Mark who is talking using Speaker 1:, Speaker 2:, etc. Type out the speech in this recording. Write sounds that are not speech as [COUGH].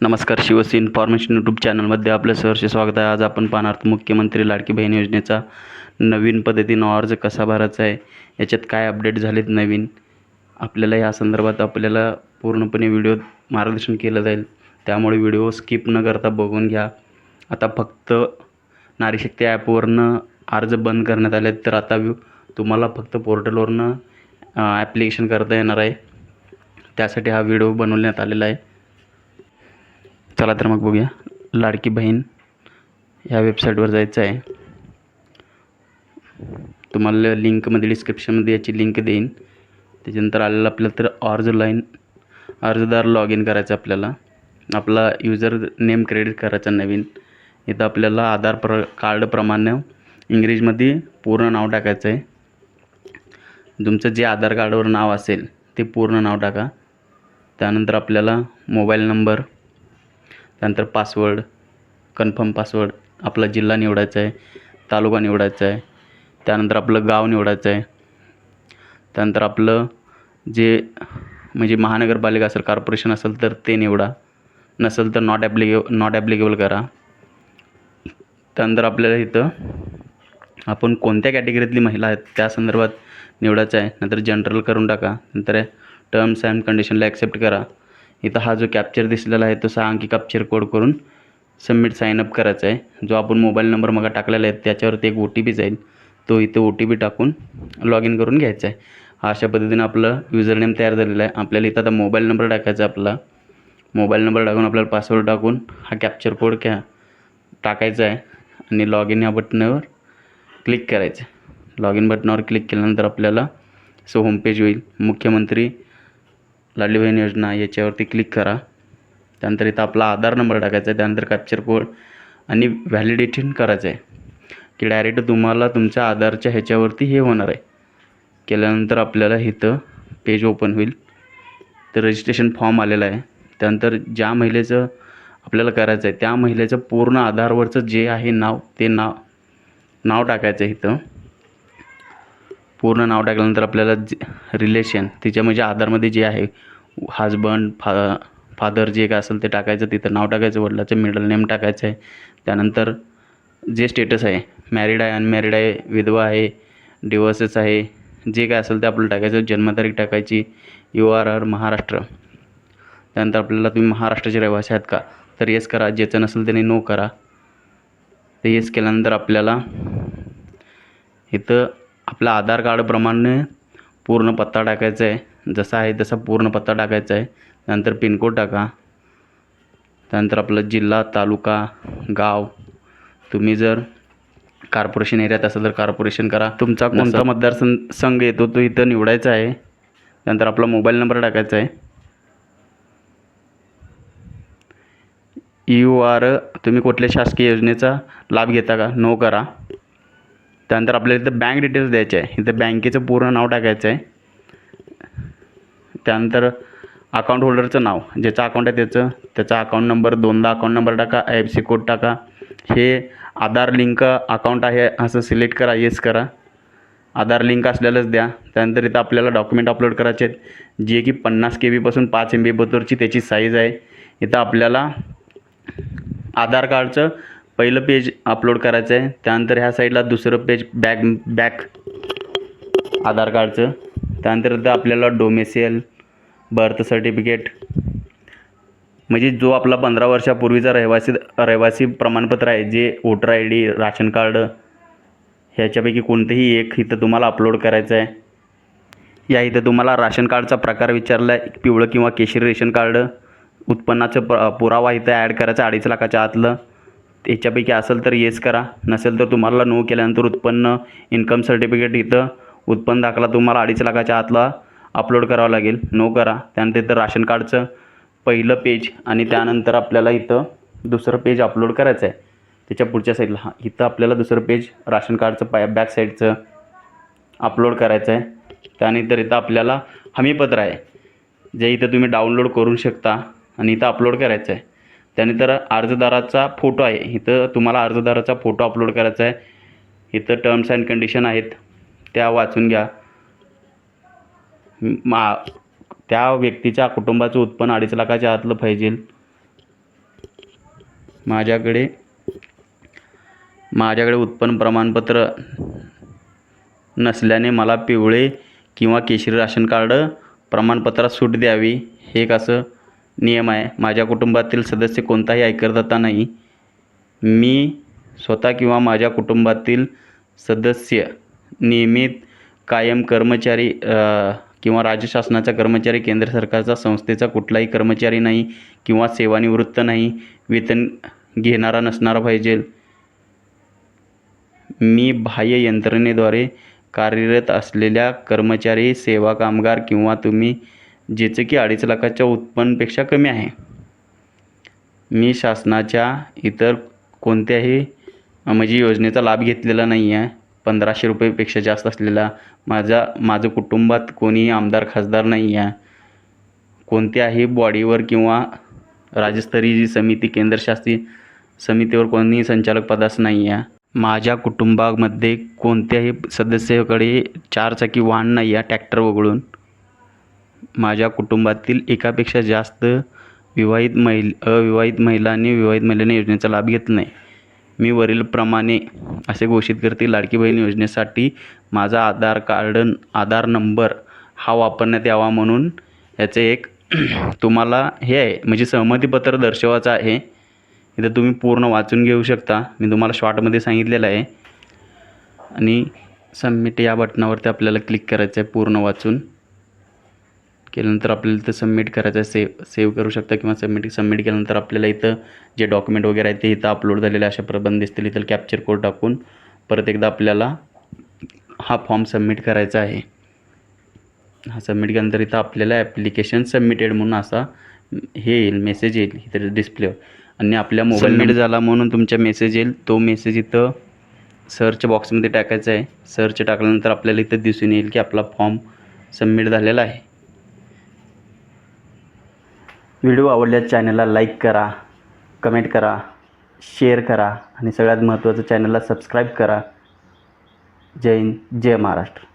Speaker 1: नमस्कार शिवसी information YouTube चॅनलमध्ये आपलं सहर्ष स्वागत आहे. आज आपण पाहणार मुख्यमंत्री लाडकी बहीण योजनेचा नवीन पद्धतीनं अर्ज कसा भरायचा आहे याच्यात काय अपडेट झालेत नवीन आपल्याला या संदर्भात आपल्याला पूर्णपणे व्हिडिओ मार्गदर्शन केलं जाईल. त्यामुळे व्हिडिओ स्किप न करता बघून घ्या. आता फक्त नारीशक्ती ॲपवरनं अर्ज बंद करण्यात आले आहेत तर आता तुम्हाला फक्त पोर्टलवरनं ॲप्लिकेशन करता येणार आहे. त्यासाठी हा व्हिडिओ बनवण्यात आलेला आहे. चला तर मग बघूया. लाडकी बहीण ह्या वेबसाईटवर जायचं आहे. तुम्हाला लिंकमध्ये डिस्क्रिप्शनमध्ये याची लिंक देईन. त्याच्यानंतर आलेलं आपल्याला तर अर्ज लाईन अर्जदार लॉग इन करायचं आपल्याला. आपला युजर नेम क्रेडिट करायचा नवीन. इथं आपल्याला आधार प्र कार्डप्रमाणे इंग्रजीमध्ये पूर्ण नाव टाकायचं आहे. तुमचं जे आधार कार्डवर नाव असेल ते पूर्ण नाव टाका. त्यानंतर आपल्याला मोबाईल नंबर त्यानंतर पासवर्ड कन्फर्म पासवर्ड आपला जिल्हा निवडायचा आहे तालुका निवडायचा आहे त्यानंतर आपलं गाव निवडायचं आहे त्यानंतर आपलं जे म्हणजे महानगरपालिका असेल कॉर्पोरेशन असेल तर ते निवडा नसेल तर नॉट ॲप्लिके नॉट ॲप्लिकेबल करा. त्यानंतर आपल्याला इथं आपण कोणत्या कॅटेगरीतली महिला आहेत त्या संदर्भात निवडायचं आहे. नंतर जनरल करून टाका. नंतर टर्म्स अँड कंडिशनला ॲक्सेप्ट करा. इथं हा जो कॅप्चर दिसलेला आहे तो सहा अंकी कॅप्चर कोड करून सबमिट साईनअप करायचा आहे. जो आपण मोबाईल नंबर मग टाकलेला आहे त्याच्यावरती एक ओ टी पी जाईल. तो इथे ओ टी पी टाकून लॉग इन करून घ्यायचा आहे. अशा पद्धतीनं आपलं युजर नेम तयार झालेला आहे. आपल्याला इथं आता मोबाईल नंबर टाकायचा आहे आपला. मोबाईल नंबर टाकून आपल्याला पासवर्ड टाकून हा कॅप्चर कोड क्या टाकायचा आहे. आणि लॉग इन या बटनावर क्लिक करायचं लॉग इन बटनावर क्लिक केल्यानंतर आपल्याला सो होमपेज होईल. मुख्यमंत्री लाडली बहीण योजना याच्यावरती क्लिक करा. त्यानंतर इथं आपला आधार नंबर टाकायचा आहे. त्यानंतर कॅप्चर कोड आणि व्हॅलिडेशन करायचं आहे. की डायरेक्ट तुम्हाला तुमच्या आधारच्या ह्याच्यावरती हे होणार आहे. केल्यानंतर आपल्याला इथं पेज ओपन होईल. तर रजिस्ट्रेशन फॉर्म आलेला आहे. त्यानंतर ज्या महिलेचं आपल्याला करायचं आहे त्या महिलेचं पूर्ण आधारवरचं जे आहे नाव ते नाव नाव टाकायचं आहे इथं. पूर्ण नाव टाकल्यानंतर आपल्याला जे रिलेशन तिच्या म्हणजे आधारमध्ये जे आहे हजबंड फा फादर जे काय असेल ते टाकायचं तिथं नाव टाकायचं वडिलाचं मिडल नेम टाकायचं आहे. त्यानंतर जे स्टेटस आहे मॅरिड आहे अनमॅरिड आहे विधवा आहे डिवोर्सेस आहे जे काय असेल ते आपल्याला टाकायचं जन्मतारीख टाकायची यू आर आर महाराष्ट्र. त्यानंतर आपल्याला तुम्ही महाराष्ट्राचे रहिवासी आहात का? तर येस करा. ज्याचं नसेल त्याने नो करा. ते येस केल्यानंतर आपल्याला इथं आपल्या आधार कार्डप्रमाणे पूर्ण पत्ता टाकायचा आहे. जसा आहे तसा पूर्ण पत्ता टाकायचा आहे. त्यानंतर पिनकोड टाका. त्यानंतर आपला जिल्हा तालुका गाव. तुम्ही जर कॉर्पोरेशन एरियात असेल तर कॉर्पोरेशन करा. तुमचा कोणता मतदारसंघ संघ येतो तो इथं निवडायचा आहे. त्यानंतर आपला मोबाईल नंबर टाकायचा आहे. यू आर तुम्ही कुठल्या शासकीय योजनेचा लाभ घेता का? नो करा. त्यानंतर आपल्याला इथं बँक डिटेल्स द्यायचे आहे. इथं बँकेचं पूर्ण नाव टाकायचं आहे. त्यानंतर अकाउंट होल्डरचं नाव ज्याचं अकाउंट आहे त्याचं. त्याचा अकाउंट नंबर दोनदा अकाउंट नंबर टाका आय एफ सी कोड टाका. हे आधार लिंक अकाउंट आहे असं सिलेक्ट करा येस करा. आधार लिंक असलेलंच द्या. त्यानंतर इथं आपल्याला डॉक्युमेंट अपलोड करायचे आहेत. जे की पन्नास के बीपासून पाच एम बी बद्दलची त्याची साईज आहे. इथं आपल्याला आधार कार्डचं पहिलं पेज अपलोड करायचं आहे त्यानंतर ह्या साईडला दुसरं पेज बॅक बॅक आधार कार्डचं त्यानंतर आपल्याला डोमेसियल बर्थ सर्टिफिकेट म्हणजे जो आपला पंधरा वर्षापूर्वीचा रहिवासी रहिवासी प्रमाणपत्र आहे जे voter I D ration card ह्याच्यापैकी कोणतंही एक इथं तुम्हाला अपलोड करायचं आहे या इथं तुम्हाला राशन कार्डचा प्रकार विचारला आहे पिवळं किंवा केशरी रेशन कार्ड उत्पन्नाचं प पुरावा इथं ॲड करायचा अडीच लाखाच्या आतलं. याच्यापैकी असेल तर येस करा. नसेल तर तुम्हाला नो केल्यानंतर उत्पन्न इन्कम सर्टिफिकेट इथं उत्पन्न दाखला तुम्हाला अडीच लाखाच्या आतला अपलोड करावा लागेल. नो करा. त्यानंतर इथं राशन कार्डचं पहिलं पेज आणि त्यानंतर आपल्याला इथं दुसरं पेज अपलोड करायचं आहे त्याच्या पुढच्या साईडला हां इथं आपल्याला दुसरं पेज राशन कार्डचं पाय बॅक साईडचं अपलोड करायचं आहे त्यानंतर इथं आपल्याला हमीपत्र आहे. जे इथं तुम्ही डाउनलोड करू शकता आणि इथं अपलोड करायचं आहे त्यानंतर अर्जदाराचा फोटो आहे. इथं तुम्हाला अर्जदाराचा फोटो अपलोड करायचा आहे. इथं टर्म्स अँड कंडिशन आहेत. त्या वाचून घ्या. मा त्या व्यक्तीच्या कुटुंबाचं उत्पन्न अडीच लाखाच्या आतलं पाहिजे. माझ्याकडे माझ्याकडे उत्पन्न प्रमाणपत्र नसल्याने मला पिवळे किंवा केशरी राशन कार्ड प्रमाणपत्रात सूट द्यावी. हे कसं? नियम आहे. माझ्या कुटुंबातील सदस्य कोणताही आयकरदाता नाही. मी स्वतः किंवा माझ्या कुटुंबातील सदस्य नियमित कायम कर्मचारी किंवा राज्य शासनाचा कर्मचारी केंद्र सरकारचा संस्थेचा कुठलाही कर्मचारी नाही किंवा सेवानिवृत्त नाही वेतन घेणारा नसणारा पाहिजे. मी बाह्य यंत्रणेद्वारे कार्यरत असलेल्या कर्मचारी सेवा कामगार किंवा तुम्ही ज्याचे की अडीच लाखाच्या उत्पन्नपेक्षा कमी आहे. मी शासनाच्या इतर कोणत्याही म्हणजे योजनेचा लाभ घेतलेला नाही आहे पंधराशे रुपयेपेक्षा जास्त असलेला माझा माझं कुटुंबात कोणी आमदार खासदार नाही आहे कोणत्याही बॉडीवर किंवा राज्यस्तरीय जी समिती केंद्रशासित समितीवर कोणीही संचालक पदास नाही आहे माझ्या कुटुंबामध्ये कोणत्याही सदस्याकडे चारचाकी वाहन नाही आहे ट्रॅक्टर वगळून. माझ्या कुटुंबातील एकापेक्षा जास्त विवाहित महिल अविवाहित महिलांनी विवाहित महिलांनी योजनेचा लाभ घेतला नाही. मी वरीलप्रमाणे असे घोषित करते लाडकी बहीण योजनेसाठी माझा आधार कार्ड आधार नंबर हा वापरण्यात यावा म्हणून याचे एक [CLEARS THROAT] तुम्हाला हे आहे म्हणजे सहमतीपत्र दर्शवायचं आहे. इथं तुम्ही पूर्ण वाचून घेऊ शकता. मी तुम्हाला शॉर्टमध्ये सांगितलेलं आहे. आणि सबमिट या बटनावरती आपल्याला क्लिक करायचं आहे पूर्ण वाचून. केल्यानंतर आपल्याला इथं सबमिट करायचं आहे सेव सेव्ह करू शकता किंवा सबमिट सबमिट केल्यानंतर आपल्याला इथं जे डॉक्युमेंट वगैरे आहे ते इथं अपलोड झालेले अशा प्रबंध दिसतील. इथं कॅप्चर कोड टाकून परत एकदा आपल्याला हा फॉर्म सबमिट करायचा आहे. हा सबमिट केल्यानंतर इथं आपल्याला ॲप्लिकेशन सबमिटेड म्हणून असा हे येईल मेसेज येईल इथं डिस्प्लेवर आणि आपल्या मोबाईल सबमिट झाला म्हणून तुमच्या मेसेज येईल तो मेसेज इथं सर्च बॉक्समध्ये टाकायचा आहे. सर्च टाकल्यानंतर आपल्याला इथं दिसून येईल की आपला फॉर्म सबमिट झालेला आहे. व्हिडिओ आवडल्यास चॅनलला लाईक करा कमेंट करा शेअर करा आणि सगळ्यात महत्त्वाचं चॅनलला सबस्क्राईब करा. जय हिंद जय महाराष्ट्र.